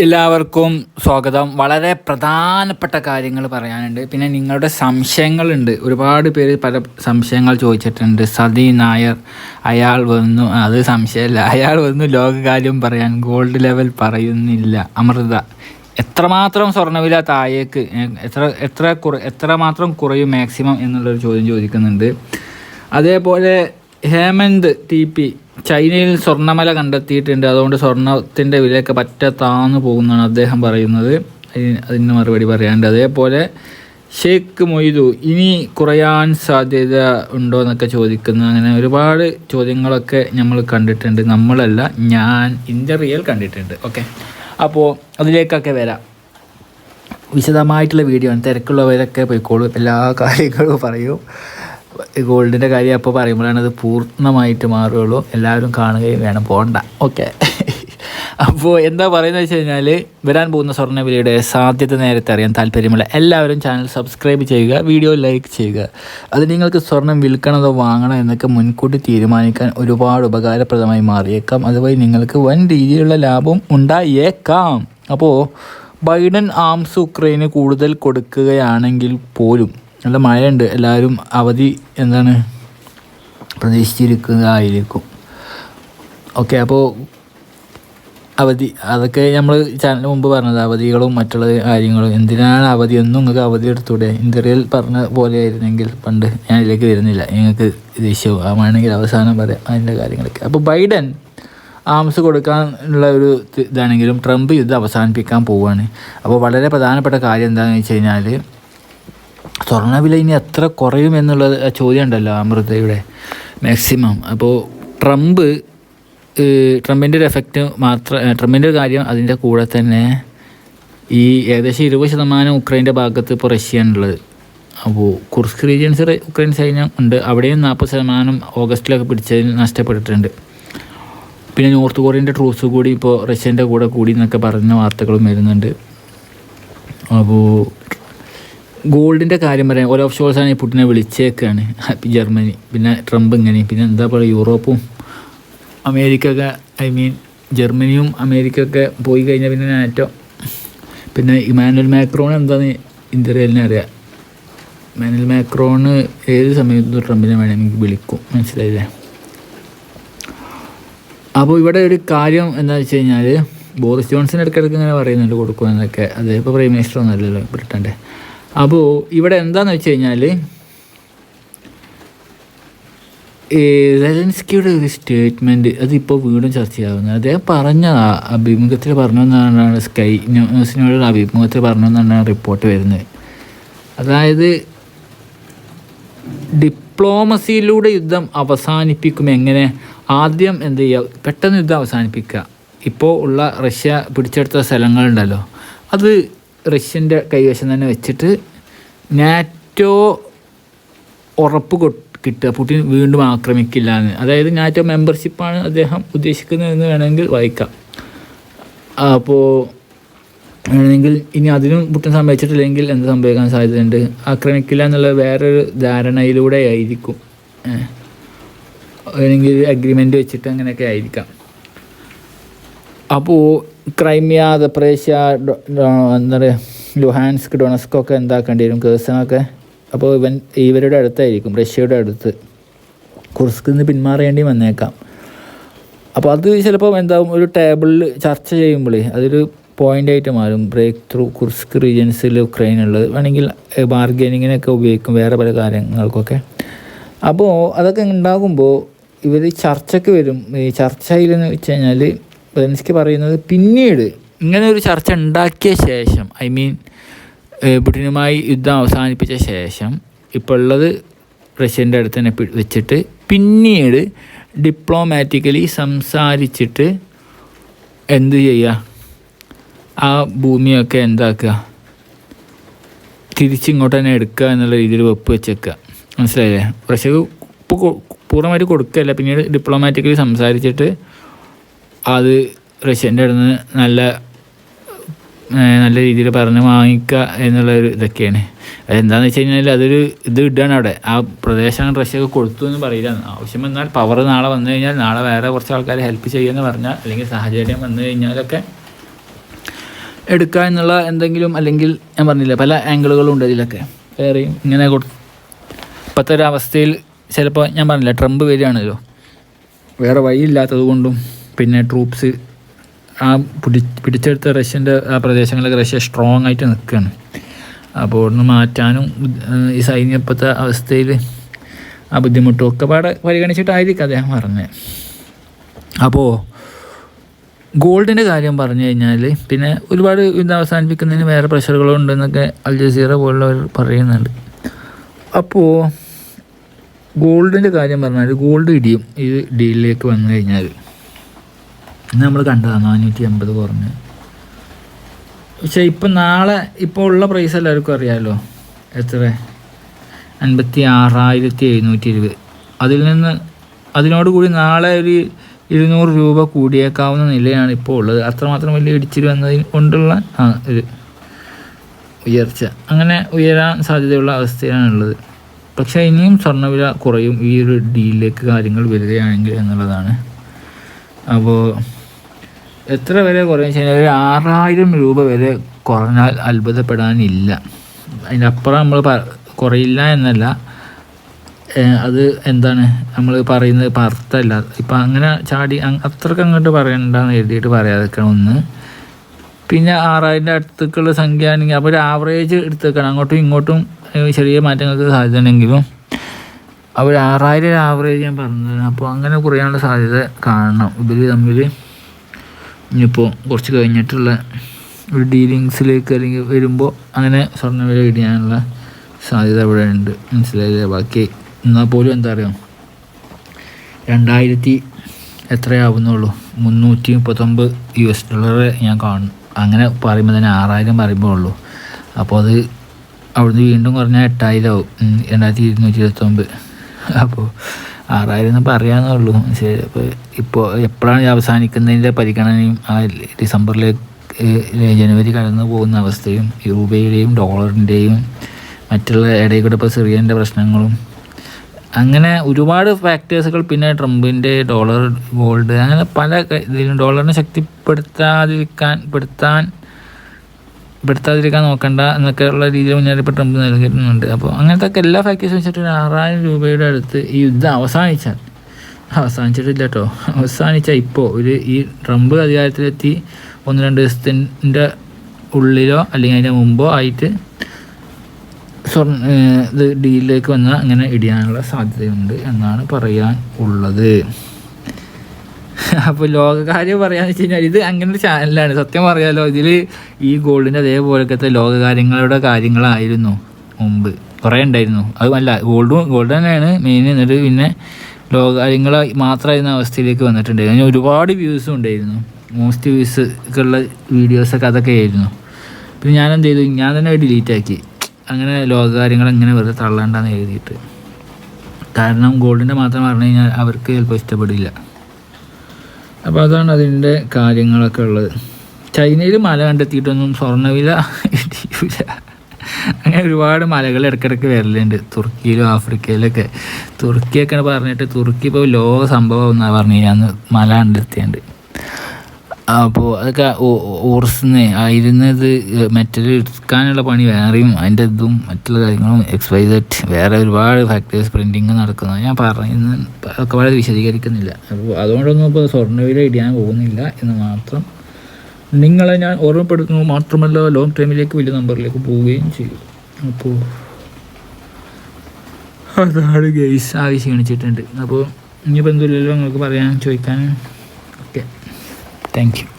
എല്ലാവർക്കും സ്വാഗതം. വളരെ പ്രധാനപ്പെട്ട കാര്യങ്ങൾ പറയാനുണ്ട്. പിന്നെ നിങ്ങളുടെ സംശയങ്ങളുണ്ട്. ഒരുപാട് പേര് പല സംശയങ്ങൾ ചോദിച്ചിട്ടുണ്ട്. സതി നായർ അയാൾ വന്നു. അത് സംശയമല്ല അയാൾ വന്നു ലോകകാര്യം പറയാൻ. ഗോൾഡ് ലെവൽ പറയുന്നില്ല. അമൃത. എത്രമാത്രം സ്വർണവില താഴേക്ക് എത്ര എത്ര കുറ എത്രമാത്രം കുറയും മാക്സിമം എന്നുള്ളൊരു ചോദ്യം ചോദിക്കുന്നുണ്ട്. അതേപോലെ ഹേമന്ത് ടി പി ചൈനയിൽ സ്വർണമല കണ്ടെത്തിയിട്ടുണ്ട്. അതുകൊണ്ട് സ്വർണത്തിന്റെ വിലയൊക്കെ പറ്റ താന്നു പോകുന്നതാണ് അദ്ദേഹം പറയുന്നത്. അതിന് മറുപടി പറയാണ്ട് അതേപോലെ ഷെയ്ഖ് മൊയ്തു ഇനി കുറയാൻ സാധ്യത ഉണ്ടോ എന്നൊക്കെ ചോദിക്കുന്നു. അങ്ങനെ ഒരുപാട് ചോദ്യങ്ങളൊക്കെ നമ്മൾ കണ്ടിട്ടുണ്ട്. നമ്മളല്ല ഞാൻ ഇന്റെ റിയൽ കണ്ടിട്ടുണ്ട്. ഓക്കെ. അപ്പോൾ അതിലേക്കൊക്കെ വരാം. വിശദമായിട്ടുള്ള വീഡിയോ ആണ്. തിരക്കുള്ളവരൊക്കെ പോയിക്കോളും. എല്ലാ കാര്യങ്ങളും പറയും. ഗോൾഡിന്റെ കാര്യം അപ്പോൾ പറയുമ്പോഴാണ് അത് പൂർണമായിട്ട് മാറുകയുള്ളൂ. എല്ലാവരും കാണുകയും വേണം. പോകണ്ട ഓക്കെ. അപ്പോൾ എന്താ പറയുന്നത് വെച്ച് കഴിഞ്ഞാൽ വരാൻ പോകുന്ന സ്വർണവിലയുടെ സാധ്യത നേരത്തെ അറിയാൻ താല്പര്യമുള്ള എല്ലാവരും ചാനൽ സബ്സ്ക്രൈബ് ചെയ്യുക വീഡിയോ ലൈക്ക് ചെയ്യുക. അത് നിങ്ങൾക്ക് സ്വർണം വിൽക്കണതോ വാങ്ങണോ എന്നൊക്കെ മുൻകൂട്ടി തീരുമാനിക്കാൻ ഒരുപാട് ഉപകാരപ്രദമായി മാറിയേക്കാം. അതുവഴി നിങ്ങൾക്ക് വൻ രീതിയിലുള്ള ലാഭം ഉണ്ടായേക്കാം. അപ്പോൾ ബൈഡൻ ആംസ് ഉക്രൈന് കൂടുതൽ കൊടുക്കുകയാണെങ്കിൽ പോലും നല്ല മഴയുണ്ട്. എല്ലാവരും അവധി എന്താണ് പ്രതീക്ഷിച്ചിരിക്കുന്നതായിരിക്കും ഓക്കെ അപ്പോൾ അവധി അതൊക്കെ നമ്മൾ ചാനലിന് മുമ്പ് പറഞ്ഞത് അവധികളും മറ്റുള്ള കാര്യങ്ങളും. എന്തിനാണ് അവധി? ഒന്നും നിങ്ങൾക്ക് അവധി എടുത്തൂടെ? ഇന്ത്യയിൽ പറഞ്ഞ പോലെ ആയിരുന്നെങ്കിൽ പണ്ട് ഞാൻ ഇതിലേക്ക് വരുന്നില്ല. നിങ്ങൾക്ക് ദേഷ്യമാണെങ്കിൽ അവസാനം പറയാം അതിന്റെ കാര്യങ്ങളൊക്കെ. അപ്പോൾ ബൈഡൻ ആംസ് കൊടുക്കാനുള്ള ഒരു ഇത് ഇതാണെങ്കിലും ട്രംപ് യുദ്ധം അവസാനിപ്പിക്കാൻ പോവുകയാണ് അപ്പോൾ വളരെ പ്രധാനപ്പെട്ട കാര്യം എന്താണെന്ന് വെച്ച് കഴിഞ്ഞാൽ സ്വർണവില ഇനി എത്ര കുറയും എന്നുള്ള ചോദ്യം ഉണ്ടല്ലോ അമൃതയുടെ മാക്സിമം അപ്പോൾ ട്രംപ് ട്രംപിന്റെ ഒരു എഫക്റ്റ് മാത്രം ട്രംപിന്റെ ഒരു കാര്യം അതിന്റെ കൂടെ തന്നെ ഈ ഏകദേശം ഇരുപത് ശതമാനം ഉക്രൈന്റെ ഭാഗത്ത് ഇപ്പോൾ റഷ്യയാണുള്ളത്. അപ്പോൾ കുർസ്ക് റീജിയൻസ് ഉക്രൈൻ സൈന്യം ഉണ്ട്. അവിടെയും നാൽപ്പത് ശതമാനം ഓഗസ്റ്റിലൊക്കെ പിടിച്ചതിന് നഷ്ടപ്പെട്ടിട്ടുണ്ട്. പിന്നെ നോർത്ത് കൊറിയന്റെ ട്രൂസ് കൂടി ഇപ്പോൾ റഷ്യന്റെ കൂടെ കൂടി എന്നൊക്കെ പറയുന്ന വാർത്തകളും വരുന്നുണ്ട്. അപ്പോൾ ഗോൾഡിന്റെ കാര്യം പറയാം. ഓരോ ഓഫ് ആണ് പുട്ടിനെ വിളിച്ചേക്കാണ്. ജർമ്മനി പിന്നെ ട്രംപ് ഇങ്ങനെ പിന്നെ എന്താ പറയുക യൂറോപ്പും അമേരിക്ക ഒക്കെ ഐ മീൻ ജർമ്മനിയും അമേരിക്ക ഒക്കെ പോയി കഴിഞ്ഞാൽ പിന്നെ നാറ്റോ. പിന്നെ ഇമാനുവൽ മാക്രോൺ എന്താന്ന് ഇന്ത്യയിലിനെ അറിയാം. ഇമാനുവൽ മാക്രോണ് ഏത് സമയത്തും ട്രംപിനെ വേണമെങ്കിൽ വിളിക്കും. മനസ്സിലായില്ലേ? അപ്പോൾ ഇവിടെ ഒരു കാര്യം എന്താ വെച്ച് കഴിഞ്ഞാൽ ബോറിസ് ജോൺസൺ ഇടയ്ക്കിടയ്ക്ക് ഇങ്ങനെ പറയുന്നുണ്ട് കൊടുക്കുമെന്നൊക്കെ. അത് ഇപ്പോൾ പ്രൈം മിനിസ്റ്റർ ഒന്നുമല്ലല്ലോ ബ്രിട്ടന്റെ അപ്പോൾ ഇവിടെ എന്താണെന്ന് വെച്ച് കഴിഞ്ഞാൽ സെലൻസ്കിയുടെ ഒരു സ്റ്റേറ്റ്മെന്റ് അതിപ്പോൾ വീണ്ടും ചർച്ചയാവുന്നത് അദ്ദേഹം പറഞ്ഞ അഭിമുഖത്തിൽ പറഞ്ഞെന്നാണ് സ്കൈ ന്യൂസിനോടുള്ള അഭിമുഖത്തിൽ പറഞ്ഞെന്നാണ് റിപ്പോർട്ട് വരുന്നത്. അതായത് ഡിപ്ലോമസിയിലൂടെ യുദ്ധം അവസാനിപ്പിക്കും എങ്ങനെ? ആദ്യം എന്ത് ചെയ്യുക പെട്ടെന്ന് യുദ്ധം അവസാനിപ്പിക്കുക. ഇപ്പോൾ ഉള്ള റഷ്യ പിടിച്ചെടുത്ത സ്ഥലങ്ങളുണ്ടല്ലോ. അത് റഷ്യന്റെ കൈവശം തന്നെ വെച്ചിട്ട് നാറ്റോ ഉറപ്പ് കിട്ടുക. പുടിൻ വീണ്ടും ആക്രമിക്കില്ല എന്ന്. അതായത് നാറ്റോ മെമ്പർഷിപ്പാണ് അദ്ദേഹം ഉദ്ദേശിക്കുന്നതെന്ന് വേണമെങ്കിൽ വായിക്കാം. അപ്പോൾ വേണമെങ്കിൽ ഇനി അതിനും പുട്ടിൻ സംഭവിച്ചിട്ടില്ലെങ്കിൽ എന്ത് സംഭവിക്കാൻ സാധ്യതയുണ്ട്? ആക്രമിക്കില്ല എന്നുള്ള വേറൊരു ധാരണയിലൂടെ ആയിരിക്കും. വേണമെങ്കിൽ അഗ്രിമെന്റ് വെച്ചിട്ട് അങ്ങനെയൊക്കെ ആയിരിക്കാം. അപ്പോൾ ക്രൈമിയ ഡൊ- എന്താ പറയുക ലുഹാൻസ്ക് ഡൊണസ്കൊക്കെ എന്താക്കേണ്ടി വരും? കേസനൊക്കെ അപ്പോൾ ഇവൻ ഇവരുടെ അടുത്തായിരിക്കും റഷ്യയുടെ അടുത്ത്. കുർസ്കിൽ നിന്ന് പിന്മാറേണ്ടി വന്നേക്കാം. അപ്പോൾ അത് ചിലപ്പോൾ എന്താവും? ഒരു ടേബിളിൽ ചർച്ച ചെയ്യുമ്പോഴേ അതൊരു പോയിന്റ് ആയിട്ട് മാറും. ബ്രേക്ക് ത്രൂ കുർസ്ക് റീജിയൻസിൽ ഉക്രൈൻ ഉള്ളത് വേണമെങ്കിൽ ബാർഗനിങ്ങിനൊക്കെ ഉപയോഗിക്കും വേറെ പല കാര്യങ്ങൾക്കൊക്കെ. അപ്പോൾ അതൊക്കെ ഉണ്ടാകുമ്പോൾ ഇവർ ചർച്ചയ്ക്ക് വരും. ഈ ചർച്ചയിലെന്ന് വെച്ച് കഴിഞ്ഞാൽ ബെൻസ്കി പറയുന്നത് പിന്നീട് ഇങ്ങനെ ഒരു ചർച്ച ഉണ്ടാക്കിയ ശേഷം ഐ മീൻ പുടിനുമായി യുദ്ധം അവസാനിപ്പിച്ച ശേഷം ഇപ്പോൾ ഉള്ളത് റഷ്യന്റെ അടുത്ത് തന്നെ വെച്ചിട്ട് പിന്നീട് ഡിപ്ലോമാറ്റിക്കലി സംസാരിച്ചിട്ട് എന്ത് ചെയ്യുക ആ ഭൂമിയൊക്കെ എന്താക്കുക? തിരിച്ചിങ്ങോട്ട് തന്നെ എടുക്കുക എന്നുള്ള രീതിയിൽ വെപ്പ് വെച്ചേക്കുക. മനസ്സിലായില്ലേ? റഷ്യക്ക് ഇപ്പോൾ പൂർണമായിട്ട് കൊടുക്കുകയല്ല. പിന്നീട് ഡിപ്ലോമാറ്റിക്കലി സംസാരിച്ചിട്ട് അത് റഷ്യന്റെ അടുത്ത് നല്ല നല്ല രീതിയിൽ പറഞ്ഞ് വാങ്ങിക്കുക എന്നുള്ളൊരു ഇതൊക്കെയാണ്. അതെന്താണെന്ന് വെച്ച് കഴിഞ്ഞാൽ അതൊരു ഇത് ഇടുകയാണ് അവിടെ. ആ പ്രദേശം റഷ്യക്ക് കൊടുത്തു എന്ന് പറയില്ല ആവശ്യം വന്നാൽ പവർ നാളെ വന്നു കഴിഞ്ഞാൽ നാളെ വേറെ കുറച്ച് ആൾക്കാരെ ഹെൽപ്പ് ചെയ്യുമെന്ന് പറഞ്ഞാൽ അല്ലെങ്കിൽ സാഹചര്യം വന്നു കഴിഞ്ഞാലൊക്കെ എടുക്കുക എന്നുള്ള എന്തെങ്കിലും അല്ലെങ്കിൽ ഞാൻ പറഞ്ഞില്ല പല ആംഗിളുകളും ഉണ്ട് ഇതിലൊക്കെ. വേറെയും ഇങ്ങനെ കൊടു ഇപ്പോഴത്തെ ഒരു അവസ്ഥയിൽ ചിലപ്പോൾ ഞാൻ പറഞ്ഞില്ല ട്രംപ് വരികയാണല്ലോ. വേറെ വഴിയില്ലാത്തത് കൊണ്ടും പിന്നെ ട്രൂപ്സ് ആ പിടി പിടിച്ചെടുത്ത റഷ്യന്റെ ആ പ്രദേശങ്ങളിലൊക്കെ റഷ്യ സ്ട്രോങ് ആയിട്ട് നിൽക്കുകയാണ് അപ്പോൾ ഒന്ന് മാറ്റാനും ഈ സൈന്യം ഇപ്പോഴത്തെ അവസ്ഥയിൽ ആ ബുദ്ധിമുട്ടും ഒക്കെ പാടെ പരിഗണിച്ചിട്ടായിരിക്കും അദ്ദേഹം പറഞ്ഞത്. അപ്പോൾ ഗോൾഡിന്റെ കാര്യം പറഞ്ഞു കഴിഞ്ഞാൽ പിന്നെ ഒരുപാട് യുദ്ധം അവസാനിപ്പിക്കുന്നതിന് വേറെ പ്രഷറുകളുണ്ടെന്നൊക്കെ അൽ ജസീറ പോലുള്ളവർ പറയുന്നുണ്ട്. അപ്പോൾ ഗോൾഡിന്റെ കാര്യം പറഞ്ഞാൽ ഗോൾഡ് ഇടിയും ഈ ഡീലിലേക്ക് വന്നു കഴിഞ്ഞാൽ. ഇന്ന് നമ്മൾ കണ്ടതാണ് നാനൂറ്റി അമ്പത് കുറഞ്ഞ്. പക്ഷേ ഇപ്പം നാളെ ഇപ്പോൾ ഉള്ള പ്രൈസ് എല്ലാവർക്കും അറിയാമല്ലോ എത്ര അൻപത്തി ആറായിരത്തി എഴുന്നൂറ്റി ഇരുപത് അതിൽ നിന്ന് അതിനോട് കൂടി നാളെ ഒരു ഇരുന്നൂറ് രൂപ കൂടിയേക്കാവുന്ന നിലയാണ് ഇപ്പോൾ ഉള്ളത്. അത്രമാത്രം വലിയ ഇടിച്ചിൽ വന്നതിൽ കൊണ്ടുള്ള ആ ഒരു ഉയർച്ച. അങ്ങനെ ഉയരാൻ സാധ്യതയുള്ള അവസ്ഥയാണുള്ളത് പക്ഷേ ഇനിയും സ്വർണവില കുറയും. ഈ ഒരു ഡീലിലേക്ക് കാര്യങ്ങൾ വരികയാണെങ്കിൽ എന്നുള്ളതാണ്. അപ്പോൾ എത്ര വരെ കുറയും വെച്ച് കഴിഞ്ഞാൽ ഒരു ആറായിരം രൂപ വരെ കുറഞ്ഞാൽ അത്ഭുതപ്പെടാനില്ല. അതിന്റെ അപ്പുറം നമ്മൾ കുറയില്ല എന്നല്ല. അത് എന്താണ്? നമ്മൾ പറയുന്നത് ഇപ്പം അർത്ഥമല്ല. ഇപ്പം അങ്ങനെ ചാടി അത്രയ്ക്ക് അങ്ങോട്ട് പറയണ്ടെന്ന് എഴുതിയിട്ട് പറയാതൊക്കെ ഒന്ന്. പിന്നെ ആറായിരം അടുത്തേക്കുള്ള സംഖ്യ ആണെങ്കിൽ അപ്പോൾ ഒരു ആവറേജ് എടുത്തേക്കണം. അങ്ങോട്ടും ഇങ്ങോട്ടും ചെറിയ മാറ്റങ്ങൾക്ക് സാധ്യത ഉണ്ടെങ്കിലും അവർ ആറായിരം ആവറേജ് ഞാൻ പറഞ്ഞത് അപ്പോൾ അങ്ങനെ കുറയാനുള്ള സാധ്യത കാണണം. ഇവർ തമ്മിൽ ഇനിയിപ്പോൾ കുറച്ച് കഴിഞ്ഞിട്ടുള്ള ഒരു ഡീലിങ്സിലേക്ക് അല്ലെങ്കിൽ വരുമ്പോൾ അങ്ങനെ സ്വർണവില ഇടിയാനുള്ള സാധ്യത ഇവിടെ ഉണ്ട്. മനസ്സിലായില്ലേ? ബാക്കി എന്നാൽ പോലും എന്താ പറയുക രണ്ടായിരത്തി എത്രയാവുന്നുള്ളൂ മുന്നൂറ്റി മുപ്പത്തൊമ്പത് യു എസ് ഡോളർ ഞാൻ കാണും. അങ്ങനെ പറയുമ്പോൾ തന്നെ ആറായിരം പറയുമ്പോൾ ഉള്ളൂ. അപ്പോൾ അത് അവിടുന്ന് വീണ്ടും കുറഞ്ഞാൽ എട്ടായിരം ആവും. രണ്ടായിരത്തി ഇരുന്നൂറ്റി ഇരുപത്തൊമ്പത്. അപ്പോൾ ആറായിരം എന്ന് പറയാന്നേ ഉള്ളൂ ശരി അപ്പോൾ ഇപ്പോൾ എപ്പോഴാണ് അവസാനിക്കുന്നതിന്റെ പരിഗണനയും ആ ഡിസംബറിലേക്ക് ജനുവരി കടന്നു പോകുന്ന അവസ്ഥയും രൂപയുടെയും ഡോളറിന്റെയും മറ്റുള്ള ഇടയിൽ ഇപ്പോൾ സിറിയന്റെ പ്രശ്നങ്ങളും അങ്ങനെ ഒരുപാട് ഫാക്ടേഴ്സുകൾ പിന്നെ ട്രംപിന്റെ ഡോളർ ഗോൾഡ് അങ്ങനെ പല ഇതിലും ഡോളറിനെ ശക്തിപ്പെടുത്താതിരിക്കാൻ പെടുത്താൻ പെടുത്താതിരിക്കാൻ നോക്കണ്ട എന്നൊക്കെ ഉള്ള രീതിയിൽ മുന്നറിയിപ്പ് ട്രംപ് നൽകിയിട്ടുണ്ട്. അപ്പോൾ അങ്ങനത്തെ ഒക്കെ എല്ലാ ഫാക്ടേഴ്സ് വെച്ചിട്ട് ഒരു ആറായിരം രൂപയുടെ അടുത്ത് ഈ യുദ്ധം അവസാനിച്ചാൽ അവസാനിച്ചിട്ടില്ല കേട്ടോ അവസാനിച്ചാൽ ഇപ്പോൾ ഒരു ഈ ട്രംപ് അധികാരത്തിലെത്തി ഒന്ന് രണ്ട് ദിവസത്തിന്റെ ഉള്ളിലോ അല്ലെങ്കിൽ അതിന്റെ മുമ്പോ ആയിട്ട് സ്വർണ ഇത് ഡീലിലേക്ക് വന്നാൽ അങ്ങനെ ഇടിയാനുള്ള സാധ്യതയുണ്ട് എന്നാണ് പറയാൻ ഉള്ളത്. അപ്പോൾ ലോകകാര്യം പറയാന്ന് വെച്ച് കഴിഞ്ഞാൽ ഇത് അങ്ങനെ ഒരു ചാനലാണ് സത്യം പറയാലോ ഇതിൽ ഈ ഗോൾഡിന്റെ അതേപോലത്തെ ലോകകാര്യങ്ങളുടെ കാര്യങ്ങളായിരുന്നു മുമ്പ്. കുറേ ഉണ്ടായിരുന്നു. അതുമല്ല ഗോൾഡും ഗോൾഡ് തന്നെയാണ് മെയിൻ എന്നിട്ട് പിന്നെ ലോകകാര്യങ്ങൾ മാത്രമായിരുന്ന അവസ്ഥയിലേക്ക് വന്നിട്ടുണ്ട്. അതിന് ഒരുപാട് വ്യൂസും ഉണ്ടായിരുന്നു. മോസ്റ്റ് വ്യൂസ് ഒക്കെ ഉള്ള വീഡിയോസൊക്കെ അതൊക്കെ ആയിരുന്നു. പിന്നെ ഞാൻ എന്ത് ചെയ്തു? ഞാൻ തന്നെ ഡിലീറ്റ് ആക്കി. അങ്ങനെ ലോകകാര്യങ്ങൾ എങ്ങനെ വെറുതെ തള്ളണ്ടെന്ന് എഴുതിയിട്ട്. കാരണം ഗോൾഡിന്റെ മാത്രം പറഞ്ഞു കഴിഞ്ഞാൽ അവർക്ക് ചിലപ്പോൾ ഇഷ്ടപ്പെടില്ല. അപ്പോൾ അതാണ് അതിന്റെ കാര്യങ്ങളൊക്കെ ഉള്ളത്. ചൈനയിൽ മല കണ്ടെത്തിയിട്ടൊന്നും സ്വർണവില ഇടിയില്ല അങ്ങനെ ഒരുപാട് മലകൾ ഇടയ്ക്കിടയ്ക്ക് വരലുണ്ട്. തുർക്കിയിലും ആഫ്രിക്കയിലൊക്കെ. തുർക്കിയൊക്കെ പറഞ്ഞിട്ട് തുർക്കി ഇപ്പോൾ ലോക സംഭവം എന്നാണ് പറഞ്ഞു കഴിഞ്ഞാൽ മല കണ്ടെത്തിയുണ്ട്. അപ്പോൾ അതൊക്കെ ഓർസിന്ന് ആയിരുന്നത് മെറ്റൽ എടുക്കാനുള്ള പണി വേറെയും അതിന്റെ ഇതും മറ്റുള്ള കാര്യങ്ങളും എക്സ്പൈസറ്റ് വേറെ ഒരുപാട് ഫാക്ടേഴ്സ് പ്രിന്റിങ് നടക്കുന്നത് ഞാൻ പറയുന്ന ഒക്കെ വളരെ വിശദീകരിക്കുന്നില്ല. അപ്പോൾ അതുകൊണ്ടൊന്നും ഇപ്പോൾ സ്വർണവില ഇടിയാൻ പോകുന്നില്ല എന്ന് മാത്രം നിങ്ങളെ ഞാൻ ഓർമ്മപ്പെടുത്തുന്നു. മാത്രമല്ല ലോങ് ടൈമിലേക്ക് വലിയ നമ്പറിലേക്ക് പോവുകയും ചെയ്യും അപ്പോൾ അതാണ് ഗെയ്സ് ആവശ്യം കാണിച്ചിട്ടുണ്ട്. അപ്പോൾ ഇനിയിപ്പോൾ എന്തെങ്കിലും നിങ്ങൾക്ക് പറയാൻ ചോദിക്കാൻ. Okay thank you